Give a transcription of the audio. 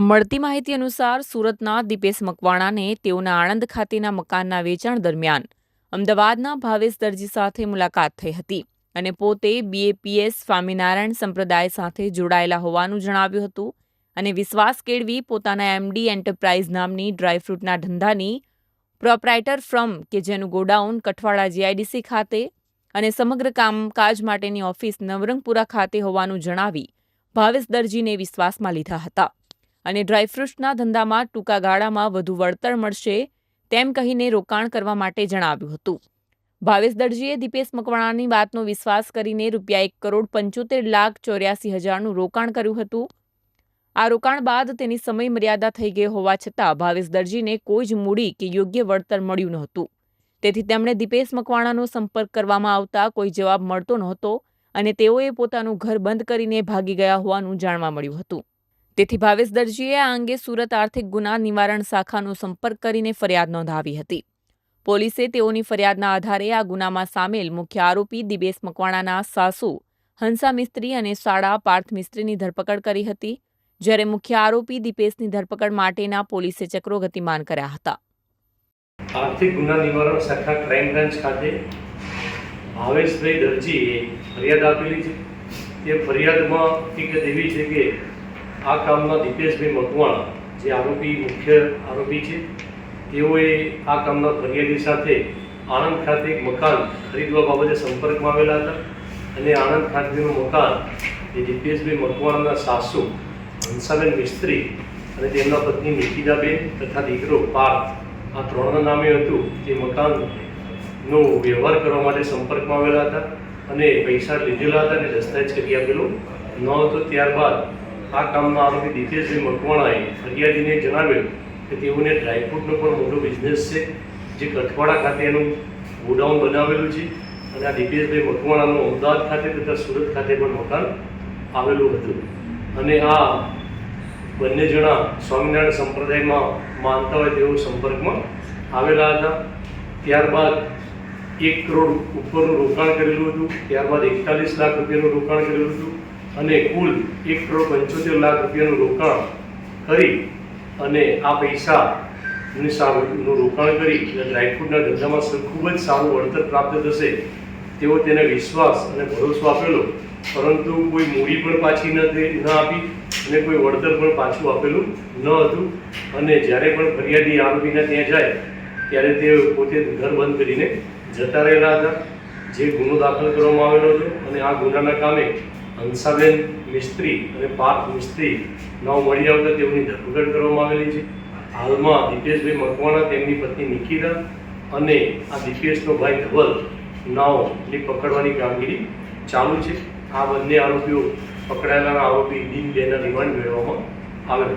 મળતી માહિતી અનુસાર સુરતના દીપેશ મકવાણાને તેઓના આણંદ ખાતેના મકાનના વેચાણ દરમિયાન અમદાવાદના ભાવેશ દરજી સાથે મુલાકાત થઈ હતી અને પોતે બીએપીએસ સ્વામિનારાયણ સંપ્રદાય સાથે જોડાયેલા હોવાનું જણાવ્યું હતું અને વિશ્વાસ કેળવી પોતાના એમડી એન્ટરપ્રાઇઝ નામની ડ્રાયફ્રૂટના ધંધાની પ્રોપરાઇટર ફ્રમ કે જેનું ગોડાઉન કઠવાડા જીઆઈડીસી ખાતે અને સમગ્ર કામકાજ માટેની ઓફિસ નવરંગપુરા ખાતે હોવાનું જણાવી ભાવેશ દરજીને વિશ્વાસમાં લીધા હતા. અને ડ્રાયફ્રૂટ્સના ધંધામાં ટૂંકા ગાળામાં વધુ વળતર મળશે તેમ કહીને રોકાણ કરવા માટે જણાવ્યું હતું. ભાવેશ દરજીએ દીપેશ મકવાણાની વાતનો વિશ્વાસ કરીને રૂપિયા એક કરોડ પંચોતેર લાખ ચોર્યાસી હજારનું રોકાણ કર્યું હતું. આ રોકાણ બાદ તેની સમય મર્યાદા થઈ ગઈ હોવા છતાં ભાવેશ દરજીને કોઈ જ મૂડી કે યોગ્ય વળતર મળ્યું નહોતું. તેથી તેમણે દીપેશ મકવાણાનો સંપર્ક કરવામાં આવતા કોઈ જવાબ મળતો નહોતો અને તેઓએ પોતાનું ઘર બંધ કરીને ભાગી ગયા હોવાનું જાણવા મળ્યું હતું. તેથી ભાવેશ દરજીએ આ અંગે સુરત આર્થિક ગુના નિવારણ શાખાનો સંપર્ક કરીને ફરિયાદ નોંધાવી હતી. પોલીસે તેઓની ફરિયાદના આધારે આ ગુનામાં સામેલ મુખ્ય આરોપી દિબેશ મકવાણાના સાસુ, હંસા મિસ્ત્રી અને શાળા પાર્થ મિસ્ત્રીની ધરપકડ કરી હતી, જ્યારે મુખ્ય આરોપી દીપેશની ધરપકડ માટેના પોલીસે ચક્રો ગતિમાન કર્યા હતા. આર્થિક ગુના નિવારણ શાખા ક્રાઇમ બ્રાન્ચ ખાતે ભાવેશભાઈ દરજીએ ફરિયાદ આપેલી છે. તે ફરિયાદમાં હકીકત એવી છે કે આ કામમાં દીપેશભાઈ મકવાણા, જે આરોપી મુખ્ય આરોપી છે, તેઓએ આ કામના ફરિયાદી સાથે આણંદ ખાતે એક મકાન ખરીદવા બાબતે સંપર્કમાં આવેલા હતા અને આણંદ ખાતેનું મકાન એ દીપેશભાઈ મકવાણાના સાસુ, હંસાબેન મિસ્ત્રી અને તેમના પત્ની નિકિતાબેન તથા દીકરો પાર્થ, આ ત્રણના નામે હતું તે મકાનનો વ્યવહાર કરવા માટે સંપર્કમાં આવેલા હતા અને પૈસા લીધેલા હતા અને દસ્તાવેજ કરી આપેલો ન હતો. ત્યારબાદ આ કામના આરોપી દીપેશભાઈ મકવાણાએ ફરિયાદીને જણાવેલ કે તેઓને ડ્રાયફ્રૂટનો પણ મોટો બિઝનેસ છે. જે કઠવાડા ખાતે એનું ગોડાઉન બનાવેલું છે. અને આ દિપેશભાઈ મકવાણાનું અમદાવાદ ખાતે તથા સુરત ખાતે પણ મકાન આવેલું હતું. અને આ બંને જણા સ્વામિનારાયણ સંપ્રદાયમાં માનતા હોય તેઓ સંપર્કમાં આવેલા હતા. ત્યારબાદ એક કરોડ ઉપરનું રોકાણ કરેલું હતું. ત્યારબાદ એકતાલીસ લાખ રૂપિયાનું રોકાણ કરેલું હતું. અને કુલ એક કરોડ પંચોતેર લાખ રૂપિયાનું રોકાણ કરી અને આ પૈસા નું રોકાણ કરી અને ડ્રાયફ્રૂટના ધંધામાં ખૂબ જ સારું વળતર પ્રાપ્ત થશે તેઓ તેને વિશ્વાસ અને ભરોસો આપેલો. પરંતુ કોઈ મૂડી પણ પાછી ન ન આપી અને કોઈ વળતર પણ પાછું આપેલું ન હતું. અને જ્યારે પણ ફરિયાદી આરોપીના ત્યાં જાય, ત્યારે તે પોતે ઘર બંધ કરીને જતા રહેલા હતા. જે ગુનો દાખલ કરવામાં આવેલો હતો અને આ ગુનાના કામે હંસાબેન મિસ્ત્રી અને પાર્થ મિસ્ત્રી નવ મળી આવતા તેઓની ધરપકડ કરવામાં આવેલી છે. હાલમાં દીપેશભાઈ મકવાણા, તેમની પત્ની નિકિતા અને આ દીપેશનો ભાઈ ધવલ નાવની પકડવાની કામગીરી ચાલુ છે. આ બંને આરોપીઓ પકડાયેલા આરોપી દિન બેના રિમાન્ડ મેળવવામાં આવેલ